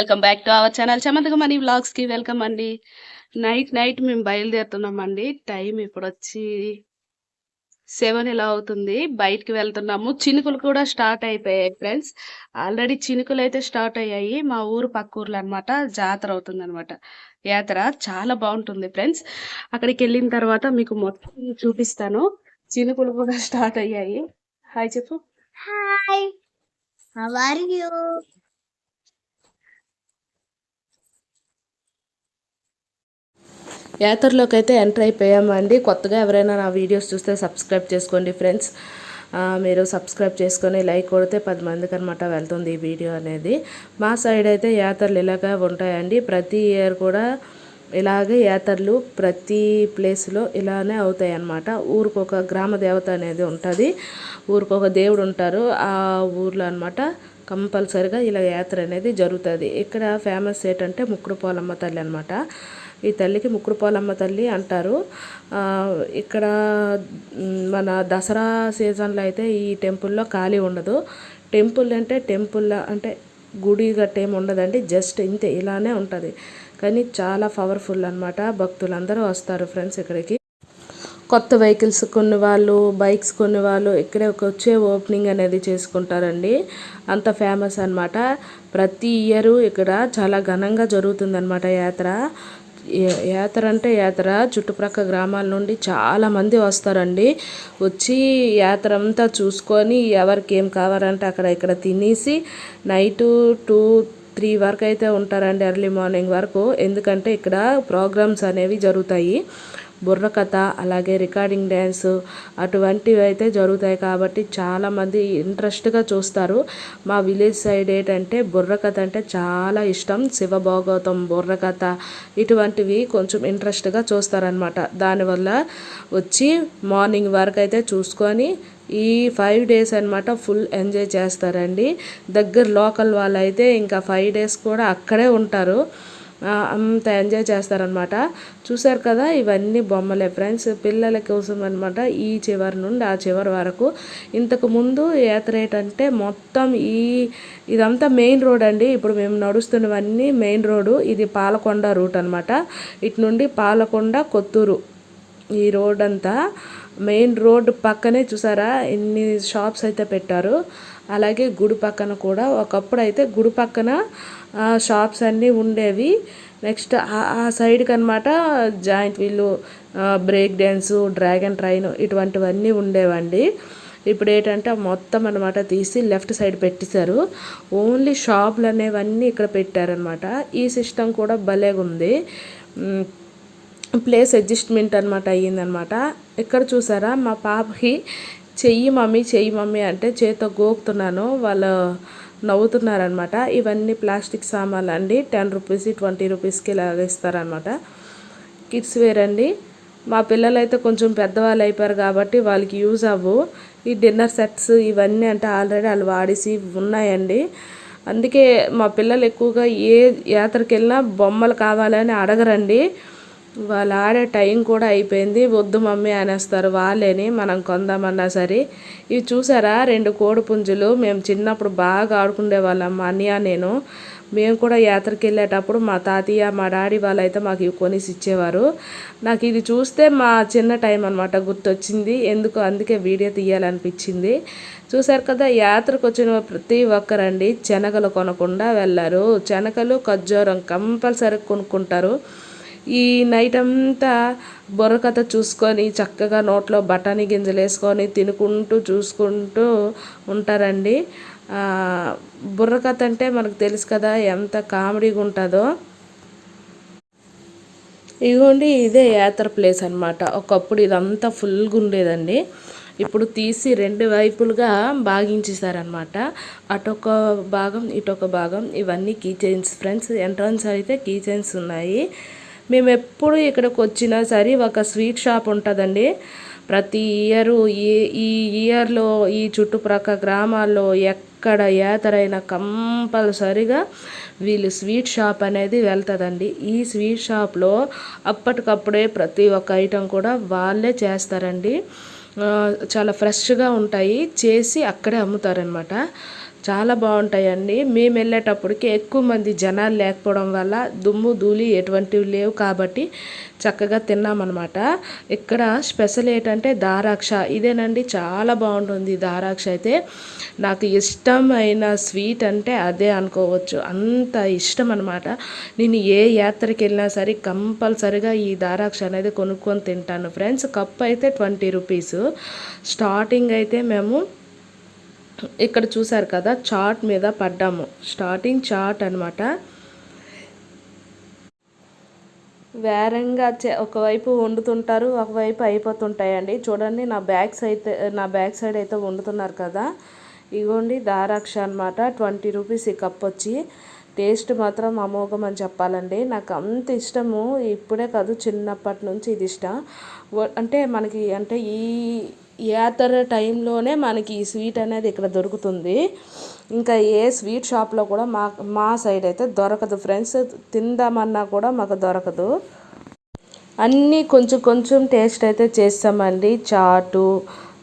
Welcome back to our channel చమంతక మనీ వ్లాగ్స్కి welcome అండి. నైట్ నైట్ మేము బయలుదేరుతున్నామండి. టైం ఇప్పుడు వచ్చి సెవెన్ ఇలా అవుతుంది? బయటికి వెళ్తున్నాము. చినుకులు కూడా స్టార్ట్ అయిపోయాయి ఫ్రెండ్స్. ఆల్రెడీ చినుకులు అయితే స్టార్ట్ అయ్యాయి. మా ఊరు పక్క ఊర్లో అనమాట జాతర అవుతుంది అనమాట యాత్ర చాలా బాగుంటుంది ఫ్రెండ్స్. అక్కడికి వెళ్ళిన తర్వాత మీకు మొత్తం చూపిస్తాను. చినుకులు కూడా స్టార్ట్ అయ్యాయి. హాయ్ చెప్పు. హాయ్. యాతర్లోకి అయితే ఎంటర్ అయిపోయామండి. కొత్తగా ఎవరైనా నా వీడియోస్ చూస్తే సబ్స్క్రైబ్ చేసుకోండి ఫ్రెండ్స్. మీరు సబ్స్క్రైబ్ చేసుకొని లైక్ కొడితే పది మందికి అనమాట వెళ్తుంది ఈ వీడియో అనేది. మా సైడ్ అయితే యాత్రలు ఇలాగా ఉంటాయండి. ప్రతి ఇయర్ కూడా ఇలాగే యాత్రలు ప్రతి ప్లేస్లో ఇలానే అవుతాయి అన్నమాట ఊరికొక గ్రామ దేవత అనేది ఉంటుంది. ఊరికి ఒక దేవుడు ఉంటారు. ఆ ఊర్లో అనమాట కంపల్సరిగా ఇలా యాత్ర అనేది జరుగుతుంది. ఇక్కడ ఫేమస్ ఏంటంటే ముక్కుడు పోలమ్మ తల్లి అనమాట ఈ తల్లికి ముక్కుడు పోలమ్మ తల్లి అంటారు. ఇక్కడ మన దసరా సీజన్లో అయితే ఈ టెంపుల్లో ఖాళీ ఉండదు. టెంపుల్ అంటే టెంపుల్ అంటే గుడి గట్టేమి ఉండదండి. జస్ట్ ఇంతే ఇలానే ఉంటుంది. కానీ చాలా పవర్ఫుల్ అనమాట భక్తులందరూ వస్తారు ఫ్రెండ్స్ ఇక్కడికి. కొత్త వెహికల్స్ కొన్ని వాళ్ళు బైక్స్ కొన్ని వాళ్ళు ఇక్కడే ఒక వచ్చే ఓపెనింగ్ అనేది చేసుకుంటారండి. అంత ఫేమస్ అనమాట ప్రతి ఇయర్ ఇక్కడ చాలా ఘనంగా జరుగుతుందన్నమాట యాత్ర. యాత్ర అంటే యాత్ర. చుట్టుప్రక్కల గ్రామాల నుండి చాలామంది వస్తారండి. వచ్చి యాత్ర అంతా చూసుకొని ఎవరికి ఏం కావాలంటే అక్కడ ఇక్కడ తినేసి నైటు టూ త్రీ వరకు అయితే ఉంటారండి ఎర్లీ మార్నింగ్ వరకు. ఎందుకంటే ఇక్కడ ప్రోగ్రామ్స్ అనేవి జరుగుతాయి. బుర్రకథ అలాగే రికార్డింగ్ డ్యాన్స్ అటువంటివి అయితే జరుగుతాయి కాబట్టి చాలామంది ఇంట్రెస్ట్గా చూస్తారు. మా విలేజ్ సైడ్ ఏంటంటే బుర్రకథ అంటే చాలా ఇష్టం. శివభాగవతం బుర్రకథ ఇటువంటివి కొంచెం ఇంట్రెస్ట్గా చూస్తారనమాట దానివల్ల వచ్చి మార్నింగ్ వరకు అయితే చూసుకొని ఈ ఫైవ్ డేస్ అన్నమాట ఫుల్ ఎంజాయ్ చేస్తారండి. దగ్గర లోకల్ వాళ్ళు అయితే ఇంకా ఫైవ్ డేస్ కూడా అక్కడే ఉంటారు. అంత ఎంజాయ్ చేస్తారనమాట చూసారు కదా ఇవన్నీ బొమ్మలే. ఫ్రెండ్స్ పిల్లల కోసం అనమాట ఈ చివరి నుండి ఆ చివరి వరకు. ఇంతకు ముందు యాత్ర అంటే మొత్తం ఈ ఇదంతా మెయిన్ రోడ్ అండి. ఇప్పుడు మేము నడుస్తున్నవన్నీ మెయిన్ రోడ్డు ఇది పాలకొండ రూట్ అనమాట ఇటు నుండి పాలకొండ కొత్తూరు. ఈ రోడ్ అంతా. మెయిన్ రోడ్ పక్కనే చూసారా? ఎన్ని షాప్స్ అయితే పెట్టారు. అలాగే గుడి పక్కన కూడా. ఒకప్పుడు అయితే గుడి పక్కన షాప్స్ అన్నీ ఉండేవి. నెక్స్ట్ ఆ- సైడ్కి అనమాట జాయింట్ వీళ్ళు బ్రేక్ డ్యాన్సు డ్రాగన్ ట్రైన్ ఇటువంటివన్నీ ఉండేవండి. ఇప్పుడు ఏంటంటే మొత్తం అనమాట తీసి లెఫ్ట్ సైడ్ పెట్టేశారు. ఓన్లీ షాపులు అనేవన్నీ ఇక్కడ పెట్టారనమాట ఈ సిస్టమ్ కూడా భలేగా ఉంది ప్లేస్ అడ్జస్ట్మెంట్ అనమాట అయ్యిందనమాట ఎక్కడ చూసారా? మా పాపకి చెయ్యి మమ్మీ చెయ్యి మమ్మీ అంటే చేతో గోకుతున్నాను. వాళ్ళు నవ్వుతున్నారనమాట ఇవన్నీ ప్లాస్టిక్ సామాన్లు అండి. టెన్ రూపీస్ ట్వంటీ రూపీస్కి ఇలాగ ఇస్తారనమాట కిడ్స్ వేర్ అండి. మా పిల్లలైతే కొంచెం పెద్దవాళ్ళు అయిపోయారు కాబట్టి వాళ్ళకి యూజ్ అవ్వు. ఈ డిన్నర్ సెట్స్ ఇవన్నీ అంటే ఆల్రెడీ వాళ్ళు వాడేసి ఉన్నాయండి. అందుకే మా పిల్లలు ఎక్కువగా ఏ యాత్రకి వెళ్ళినా బొమ్మలు కావాలని అడగరండి. వాళ్ళు ఆడే టైం కూడా అయిపోయింది. వద్దు మమ్మీ అనేస్తారు వాళ్ళేని మనం కొందామన్నా సరే. ఇవి చూసారా? రెండు కోడి పుంజులు. మేము చిన్నప్పుడు బాగా ఆడుకునే వాళ్ళం మా అన్నయ్య నేను. మేము కూడా యాత్రకి వెళ్ళేటప్పుడు మా తాతయ్య మా డాడీ వాళ్ళైతే మాకు ఇవి కొనేసి ఇచ్చేవారు నాకు ఇది చూస్తే మా చిన్న టైం అనమాట గుర్తొచ్చింది. ఎందుకు? అందుకే వీడియో తీయాలనిపించింది. చూసారు కదా యాత్రకు వచ్చిన ప్రతి ఒక్కరండి శనగలు కొనకుండా వెళ్ళారు. శనగలు ఖర్జూరం కంపల్సరీ కొనుక్కుంటారు. ఈ నైట్ అంతా బుర్రకథ చూసుకొని చక్కగా నోట్లో బఠానీ గింజలు వేసుకొని తినుకుంటూ చూసుకుంటూ ఉంటారండి. బుర్రకథ అంటే మనకు తెలుసు కదా ఎంత కామెడీగా ఉంటుందో. ఇదిగోండి ఇదే యాత్ర ప్లేస్ అనమాట ఒకప్పుడు ఇదంతా ఫుల్గా ఉండేదండి. ఇప్పుడు తీసి రెండు వైపులుగా భాగించేశారనమాట అటొక భాగం ఇటొక భాగం ఇవన్నీ కీ చైన్స్ ఫ్రెండ్స్. ఎంట్రన్స్ అయితే కీ చైన్స్ ఉన్నాయి. మేము ఎప్పుడు ఇక్కడికి వచ్చినా సరే ఒక స్వీట్ షాప్ ఉంటుందండి. ప్రతి ఇయరు ఈ ఈ ఇయర్లో ఈ చుట్టుప్రక్క గ్రామాల్లో ఎక్కడ ఏతరైనా కంపల్సరిగా వీళ్ళు స్వీట్ షాప్ అనేది వెళ్తుందండి. ఈ స్వీట్ షాప్లో అప్పటికప్పుడే ప్రతి ఒక్క ఐటెం కూడా వాళ్ళే చేస్తారండి. చాలా ఫ్రెష్గా ఉంటాయి. చేసి అక్కడే అమ్ముతారనమాట. చాలా బాగుంటాయండి. మేము వెళ్ళేటప్పటికి ఎక్కువ మంది జనాలు లేకపోవడం వల్ల దుమ్ము ధూళి ఎటువంటివి లేవు కాబట్టి చక్కగా తిన్నామన్నమాట. ఇక్కడ స్పెషల్ ఏంటంటే దారాక్ష. ఇదేనండి చాలా బాగుంటుంది దారాక్ష అయితే. నాకు ఇష్టమైన స్వీట్ అంటే అదే అనుకోవచ్చు. అంత ఇష్టం అనమాట నేను ఏ యాత్రకి వెళ్ళినా సరే కంపల్సరిగా ఈ దారాక్ష అనేది కొనుక్కొని తింటాను. ఫ్రెండ్స్ కప్ అయితే ట్వంటీ రూపీస్. స్టార్టింగ్ అయితే మేము ఇక్కడ చూసారు కదా చాట్ మీద పడ్డాము. స్టార్టింగ్ చాట్ అనమాట వేరంగా చే ఒకవైపు వండుతుంటారు ఒకవైపు అయిపోతుంటాయండి. చూడండి నా బ్యాక్ సైడ్ నా బ్యాక్ సైడ్ అయితే వండుతున్నారు కదా. ఇగోండి దారాక్ష అనమాట ట్వంటీ రూపీస్ ఈ కప్ వచ్చి. టేస్ట్ మాత్రం అమోఘం అని చెప్పాలండి. నాకు అంత ఇష్టము. ఇప్పుడే కాదు చిన్నప్పటి నుంచి ఇది ఇష్టం. వ- అంటే మనకి అంటే ఈ యాత్ర టైంలోనే మనకి ఈ స్వీట్ అనేది ఇక్కడ దొరుకుతుంది. ఇంకా ఏ స్వీట్ షాప్లో కూడా మా మా సైడ్ అయితే దొరకదు ఫ్రెండ్స్. తిందామన్నా కూడా మాకు దొరకదు. అన్నీ కొంచెం కొంచెం టేస్ట్ అయితే చేస్తామండి. చాటు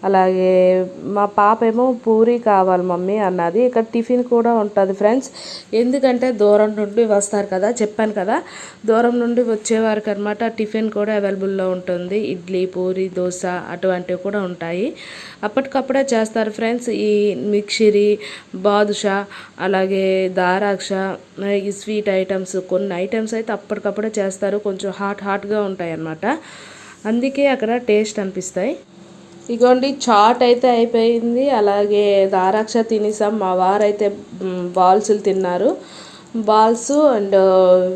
అలాగే మా పాప ఏమో పూరి కావాలి మమ్మీ అన్నది. ఇక్కడ టిఫిన్ కూడా ఉంటుంది ఫ్రెండ్స్. ఎందుకంటే దూరం నుండి వస్తారు కదా చెప్పాను కదా దూరం నుండి వచ్చేవారికి అనమాట టిఫిన్ కూడా అవైలబుల్లో ఉంటుంది. ఇడ్లీ పూరి దోశ అటువంటివి కూడా ఉంటాయి. అప్పటికప్పుడే చేస్తారు ఫ్రెండ్స్. ఈ మిక్సిరి బాదుషా అలాగే దారాక్ష ఈ స్వీట్ ఐటమ్స్ కొన్ని ఐటమ్స్ అయితే అప్పటికప్పుడే చేస్తారు. కొంచెం హాట్ హాట్గా ఉంటాయి అన్నమాట అందుకే అక్కడ టేస్ట్ అనిపిస్తాయి. ఇగోండి చాట్ అయితే అయిపోయింది. అలాగే దారాక్ష తినేసాం. మా వారైతే బాల్స్లు తిన్నారు. బాల్స్ అండ్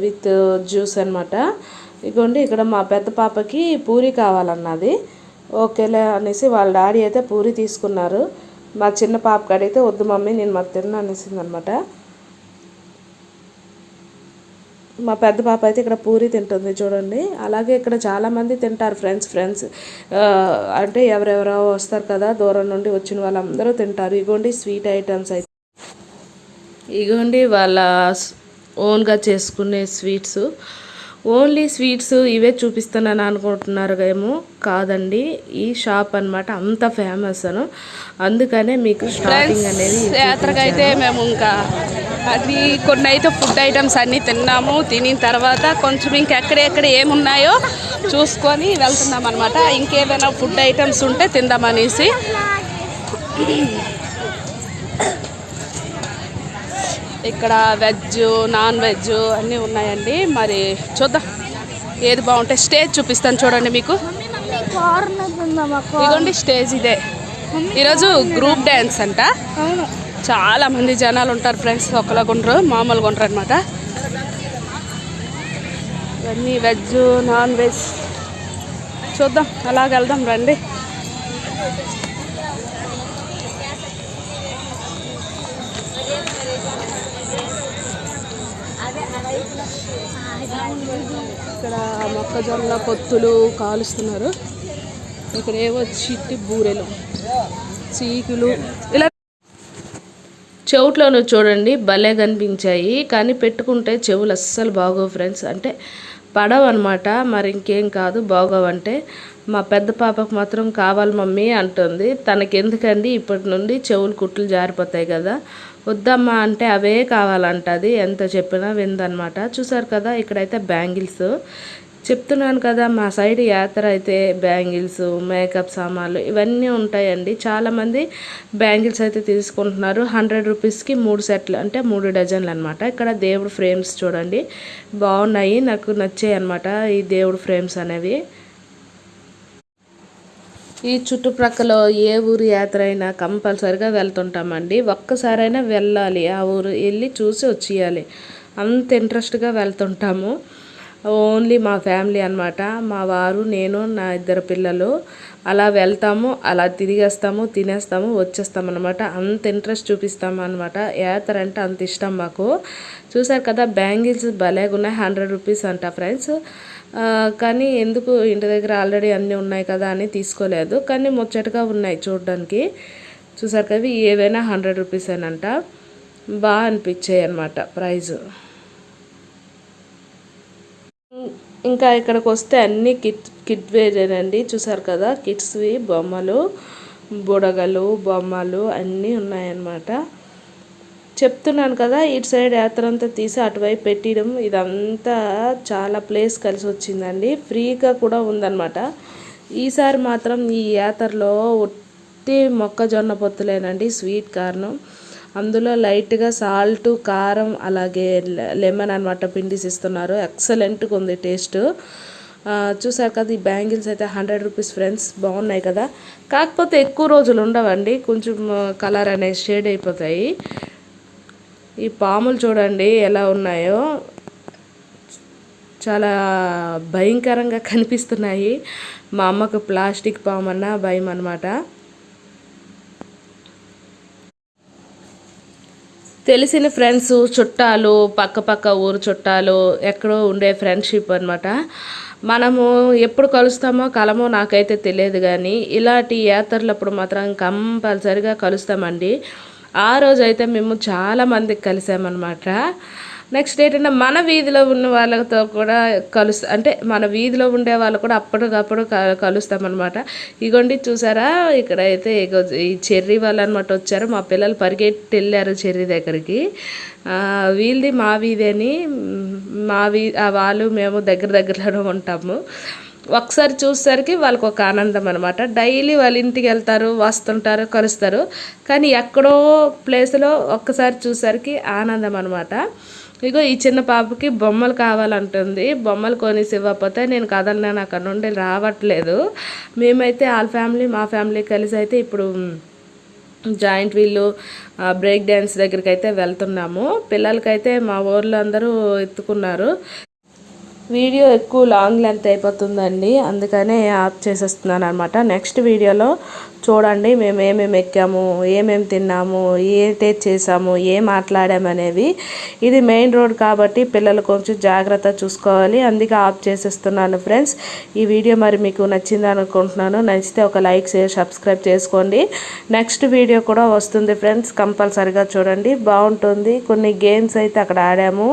విత్ జ్యూస్ అనమాట ఇగోండి ఇక్కడ మా పెద్ద పాపకి పూరి కావాలన్నది. ఓకేలే అనేసి వాళ్ళ డాడీ అయితే పూరి తీసుకున్నారు. మా చిన్న పాప కాడైతే వద్దు మమ్మీ నేను మరి తిన్నా అనేసింది అనమాట మా పెద్ద పాప అయితే ఇక్కడ పూరి తింటుంది చూడండి. అలాగే ఇక్కడ చాలా మంది తింటారు ఫ్రెండ్స్ ఫ్రెండ్స్ అంటే ఎవరెవరో వస్తారు కదా దూరం నుండి వచ్చిన వాళ్ళందరూ తింటారు. ఇగోండి స్వీట్ ఐటమ్స్ అయితే. ఇగోండి వాళ్ళ ఓన్గా చేసుకునే స్వీట్స్ ఓన్లీ స్వీట్స్ ఇవే చూపిస్తున్నాను అనుకుంటున్నారు ఏమో కాదండి. ఈ షాప్ అన్నమాట అంత ఫేమస్ అను అందుకనే మీకు స్టార్టింగ్ అనేది యాత్రకైతే మేము ఇంకా అది కొన్ని అయితే ఫుడ్ ఐటమ్స్ అన్నీ తిన్నాము. తినిన తర్వాత కొంచెం ఇంకెక్కడెక్కడ ఏమున్నాయో చూసుకొని వెళ్తున్నాం అనమాట ఇంకేమైనా ఫుడ్ ఐటమ్స్ ఉంటే తిందామనేసి. ఇక్కడ వెజ్ నాన్ వెజ్ అన్నీ ఉన్నాయండి. మరి చూద్దాం. ఏది బాగుంటే స్టేజ్ చూపిస్తాను చూడండి మీకు. ఇదిగోండి స్టేజ్ ఇదే. ఈరోజు గ్రూప్ డ్యాన్స్ అంట. చాలామంది చాలా మంది జనాలు ఉంటారు ఫ్రెండ్స్ ఒకలాగా ఉండరు మామూలుగా ఉండరు అనమాట ఇవన్నీ వెజ్ నాన్ వెజ్. చూద్దాం అలాగ వెళ్దాం రండి. ఇక్కడ మొక్కజొన్న పొత్తులు కాలుస్తున్నారు. ఇక్కడ ఏవో చిట్టి బూరెలు చీకులు. ఇలా చెవుట్లోనూ చూడండి భలే కనిపించాయి. కానీ పెట్టుకుంటే చెవులు అస్సలు బాగోవు ఫ్రెండ్స్. అంటే పడవ అనమాట మరి ఇంకేం కాదు బాగోవంటే మా పెద్ద పాపకు మాత్రం కావాలి మమ్మీ అంటుంది. తనకి ఎందుకండి ఇప్పటి నుండి చెవులు కుట్లు జారిపోతాయి కదా. వద్దమ్మా అంటే అవే కావాలంటది. ఎంత చెప్పినా విందనమాట చూసారు కదా ఇక్కడైతే బ్యాంగిల్స్. చెప్తున్నాను కదా మా సైడ్ యాత్ర అయితే బ్యాంగిల్స్ మేకప్ సామాన్లు ఇవన్నీ ఉంటాయండి. చాలామంది బ్యాంగిల్స్ అయితే తీసుకుంటున్నారు. హండ్రెడ్ రూపీస్కి మూడు సెట్లు అంటే మూడు డజన్లు అనమాట ఇక్కడ దేవుడు ఫ్రేమ్స్ చూడండి. బాగున్నాయి నాకు నచ్చాయి అనమాట ఈ దేవుడు ఫ్రేమ్స్ అనేవి. ఈ చుట్టుప్రక్కల ఏ ఊరు యాత్ర అయినా కంపల్సరిగా వెళ్తుంటామండి. ఒక్కసారైనా వెళ్ళాలి ఆ ఊరు వెళ్ళి చూసి వచ్చేయాలి. అంత ఇంట్రెస్ట్గా వెళ్తుంటాము. ఓన్లీ మా ఫ్యామిలీ అనమాట మా వారు నేను నా ఇద్దరు పిల్లలు. అలా వెళ్తాము అలా తిరిగేస్తాము తినేస్తాము వచ్చేస్తాము అనమాట అంత ఇంట్రెస్ట్ చూపిస్తాము అనమాట యాత్ర అంటే అంత ఇష్టం మాకు. చూసారు కదా బ్యాంగిల్స్ భలేగా ఉన్నాయి హండ్రెడ్ రూపీస్ అంట ఫ్రెండ్స్. కానీ ఎందుకు ఇంటి దగ్గర ఆల్రెడీ అన్నీ ఉన్నాయి కదా అని తీసుకోలేదు. కానీ ముచ్చటగా ఉన్నాయి చూడడానికి. చూసారు కదా ఏవైనా హండ్రెడ్ రూపీస్ అంట బాగా అనిపించాయి అనమాట ప్రైజ్. ఇంకా ఇక్కడికి వస్తే అన్ని కిట్ కిట్ వేరేనండి చూసారు కదా కిడ్స్వి బొమ్మలు బుడగలు బొమ్మలు అన్నీ ఉన్నాయన్నమాట. చెప్తున్నాను కదా ఇటు సైడ్ యాత్ర అంతా తీసి అటువైపు పెట్టడం ఇదంతా చాలా ప్లేస్ కలిసి వచ్చిందండి ఫ్రీగా కూడా ఉందన్నమాట. ఈసారి మాత్రం ఈ యాత్రలో ఒట్టి మొక్కజొన్న పొత్తులేనండి స్వీట్ కారణం అందులో లైట్గా సాల్ట్ కారం అలాగే లెమన్ అనమాట పిండిసిస్తున్నారు ఎక్సలెంట్గా ఉంది టేస్ట్. చూసారు కదా ఈ బ్యాంగిల్స్ అయితే హండ్రెడ్ రూపీస్ ఫ్రెండ్స్ బాగున్నాయి కదా. కాకపోతే ఎక్కువ రోజులు ఉండవండి కొంచెం కలర్ అనేది షేడ్ అయిపోతాయి. ఈ పాములు చూడండి ఎలా ఉన్నాయో. చాలా భయంకరంగా కనిపిస్తున్నాయి. మా అమ్మకు ప్లాస్టిక్ పాము అన్న భయం అనమాట తెలిసిన ఫ్రెండ్స్ చుట్టాలు పక్క పక్క ఊరు చుట్టాలు ఎక్కడో ఉండే ఫ్రెండ్షిప్ అనమాట మనము ఎప్పుడు కలుస్తామో కలమో నాకైతే తెలియదు కానీ ఇలాంటి యాత్రలప్పుడు మాత్రం కంపల్సరిగా కలుస్తామండి. ఆ రోజు అయితే మేము చాలా మందికి కలిసామన్నమాట. నెక్స్ట్ ఏంటంటే మన వీధిలో ఉన్న వాళ్ళతో కూడా కలుస్తా అంటే మన వీధిలో ఉండే వాళ్ళు కూడా అప్పటికప్పుడు కలుస్తామన్నమాట. ఇగోండి చూసారా? ఇక్కడైతే ఇగో ఈ చెర్రీ వాళ్ళు అనమాట వచ్చారు. మా పిల్లలు పరిగెట్టి వెళ్ళారు చెర్రీ దగ్గరికి. వీళ్ళది మా వీధి అని మా వీ వాళ్ళు మేము దగ్గర దగ్గరలోనే ఉంటాము. ఒకసారి చూసేసరికి వాళ్ళకి ఒక ఆనందం అనమాట డైలీ వాళ్ళ ఇంటికి వెళ్తారు వస్తుంటారు కలుస్తారు. కానీ ఎక్కడో ప్లేస్లో ఒక్కసారి చూసేసరికి ఆనందం అనమాట ఇగో ఈ చిన్న పాపకి బొమ్మలు కావాలంటుంది. బొమ్మలు కొనేసి ఇవ్వకపోతే నేను కదలలేను అక్కడ నుండి రావట్లేదు. మేమైతే వాళ్ళ ఫ్యామిలీ మా ఫ్యామిలీ కలిసి అయితే ఇప్పుడు జాయింట్ వీళ్ళు బ్రేక్ డ్యాన్స్ దగ్గరికి అయితే వెళ్తున్నాము. పిల్లలకైతే మా ఊర్లో అందరూ ఎత్తుకున్నారు. వీడియో ఎక్కువ లాంగ్ లెంత్ అయిపోతుందండి. అందుకనే ఆఫ్ చేసేస్తున్నాను అనమాట నెక్స్ట్ వీడియోలో చూడండి మేము ఏమేమి ఎక్కాము ఏమేమి తిన్నాము ఏ టేస్ట్ చేసాము ఏం మాట్లాడాము అనేవి. ఇది మెయిన్ రోడ్ కాబట్టి పిల్లలు కొంచెం జాగ్రత్త చూసుకోవాలి. అందుకే ఆఫ్ చేసేస్తున్నాను ఫ్రెండ్స్. ఈ వీడియో మరి మీకు నచ్చింది అనుకుంటున్నాను. నచ్చితే ఒక లైక్ షేర్ సబ్స్క్రైబ్ చేసుకోండి. నెక్స్ట్ వీడియో కూడా వస్తుంది ఫ్రెండ్స్. కంపల్సరిగా చూడండి. బాగుంటుంది. కొన్ని గేమ్స్ అయితే అక్కడ ఆడాము.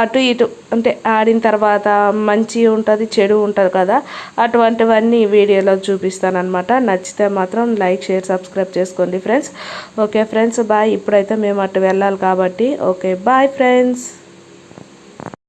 అటు ఇటు అంటే ఆడిన తర్వాత మంచి ఉంటుంది చెడు ఉంటుంది కదా. అటువంటివన్నీ వీడియోలో చూపిస్తాను అనమాట నచ్చితే మాత్రం లైక్ షేర్ సబ్స్క్రైబ్ చేసుకోండి ఫ్రెండ్స్. Okay friends bye. ఇప్పుడైతే మేము అటు వెళ్ళాలి కాబట్టి. Okay bye friends.